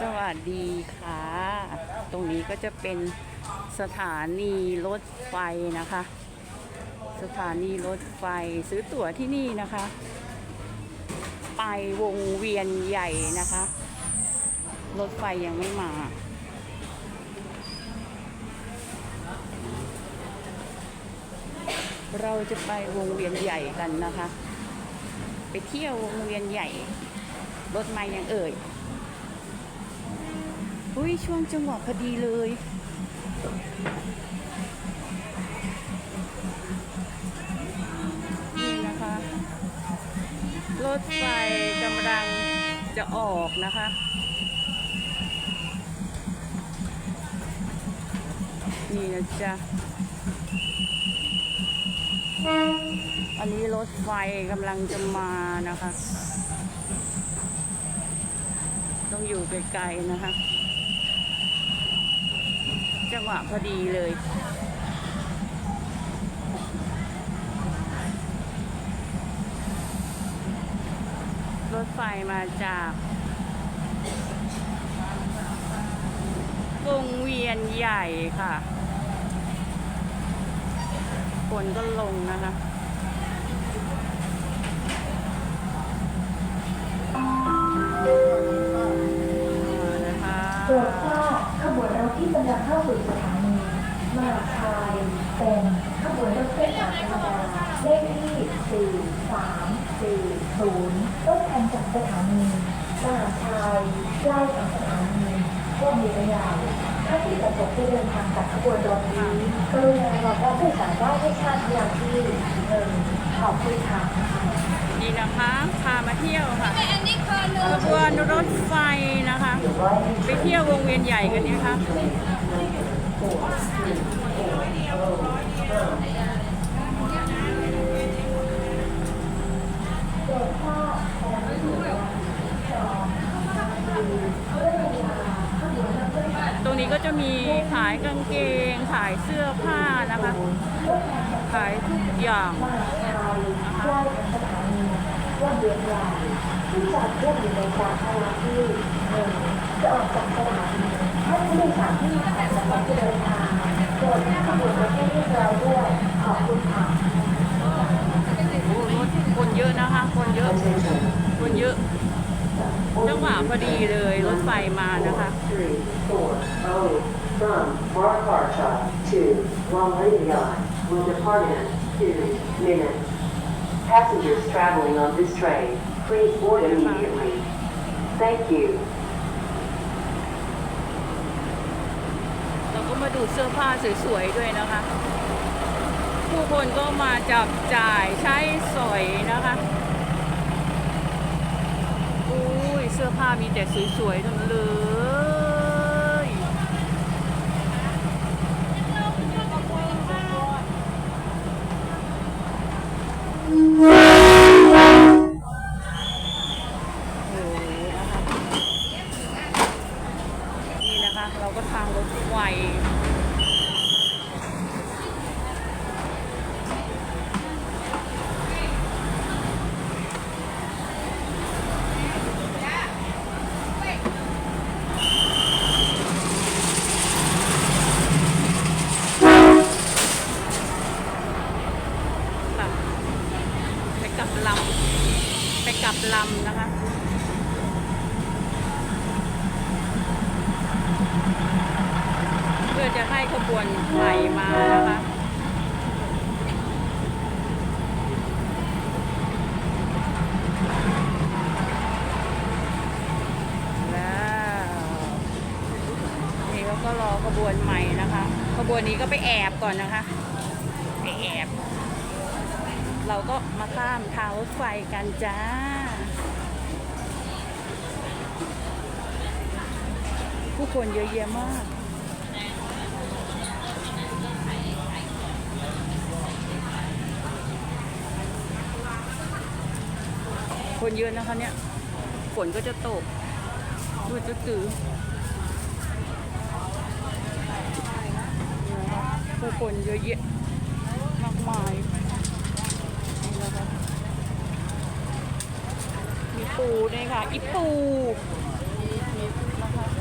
สวัสดีค่ะ ตรงนี้ก็จะเป็นสถานีรถไฟนะคะ สถานีรถไฟซื้อตั๋วที่นี่นะคะ ไปวงเวียนใหญ่นะคะ รถไฟยังไม่มา เราจะไปวงเวียนใหญ่กันนะคะ ไปเที่ยววงเวียนใหญ่ รถมายังเอ่ย อุ้ยช่วงจังหวะพอดีเลย นี่นะคะ รถไฟกำลังจะออกนะคะนี่นะจ๊ะ อันนี้รถไฟกำลังจะมานะคะ ต้องอยู่ไกลๆนะคะ จังหวะพอดีเลย รถไฟมาจากวงเวียนใหญ่ค่ะ คนก็ลงนะคะ รถที่กำลังเข้าสู่สถานีมาชัยเป็นขบวนรถเส้นทางธรรมดาเลขที่4 3 4 0ต้นทางจากสถานีมาชัยใกล้กับสถานีก็มีระยะถ้าที่ประสงค์จะเดินทางกับขบวนรถนี้กรุณาบอกว่าผู้สามารถให้ทราบอย่างที่หนึ่งขอบคุณค่ะนี่นะคะพามาเที่ยวค่ะขบวนรถไฟนะคะ ไปเที่ยววงเวียนใหญ่กันเนี่ยค่ะ ตรงนี้ก็จะมีขายกางเกง ขายเสื้อผ้านะคะ ขายทุกอย่างมหยใกล้กับสถานีว่าเวียนใหญ่ที่จอดรถอยู่ในกางทางที่หนึ่ง จะออกจากสถานีท่านผู้โดยสารที่มาจากจังหวัดที่เดินทางโปรดนั่ขบวนรถให้เรียบร้อยด้วยขอบคุณค่ะคนเยอะนะคะ คนเยอะ คนเยอะ จังหวะพอดีเลยรถไฟมานะคะ three, four, oh, from Markarcha to Longleyon will depart in two minutes. Passengers traveling on this train, please board immediately. Thank you. เราก็ มาดูเสื้อผ้าสวยๆด้วยนะคะ ผู้คนก็มาจับจ่ายใช้สอยนะคะอุ้ยเสื้อผ้ามีแต่สวยๆทั้งนั้นเลย โอ้โหนะคะนี่นะคะ เราก็ทางรถไฟ ค่ะไปกลับลำไปกลับลำนะคะ เพื่อ จะให้ขบวนใหม่มานะคะแล้วนี่ก็รอขบวนใหม่นะคะ ขบวนนี้ก็ไปแอบก่อนนะคะ ไปแอบ เราก็มาข้ามทางรถไฟกันจ้าผู้คนเยอะแยะมาก คนเยอะนะคะเนี่ย ฝนก็จะตกมืดจะตื่นนี่นะคะผู้คนเยอะแยะมากมายนี่นะคะมีปูด้วยค่ะอีปูนะคะ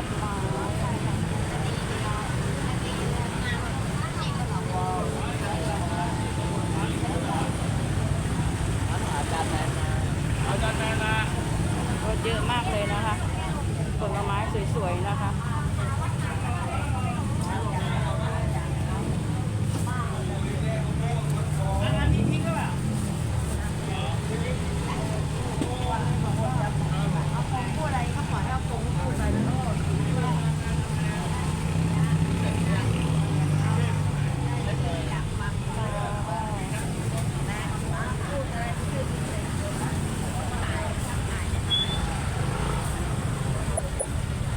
อกไม้รถเยอะมากเลยนะคะ ผลไม้สวยๆนะคะ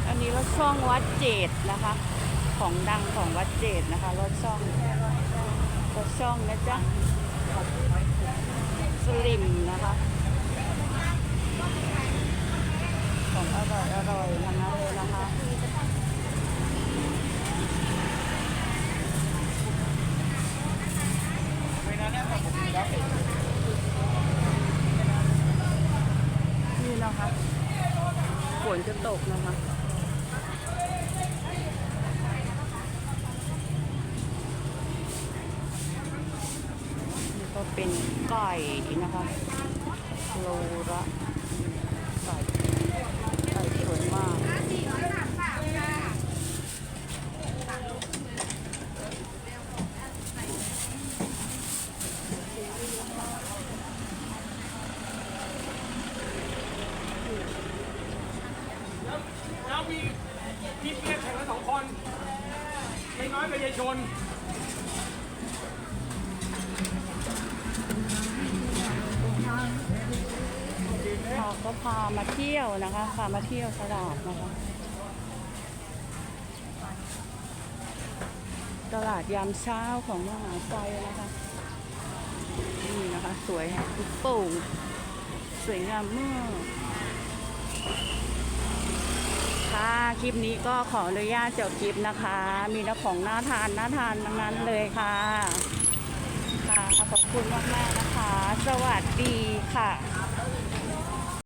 อันนี้รถช่องวัด เจดนะคะ ของดังของวัดเจดนะคะรถช่องรถช่องนะจ๊ะสลิมนะคะ ของอร่อยอร่อยทั้งนั้นเลยนะคะนี่นะคะฝนจะตกนะคะ นี่ก็เป็นไก่นะคะโลละไก่ไก่สวยมากแล้วมีพี่เปียกแข่งกันสองคนยายน้อยกับยายชน ก็พามาเที่ยวนะคะพามาเที่ยวตลาดนะคะ ตลาดยามเช้าของมหาไฟนะคะนี่นะคะ สวยฮะลูกโป่งสวยงามมากค่ะคลิปนี้ก็ขออนุญาตจบคลิปนะคะ มีน้ของน่าทานน่าทานทั้งนั้นเลยค่ะค่ะขอบคุณมากๆนะคะ สวัสดีค่ะ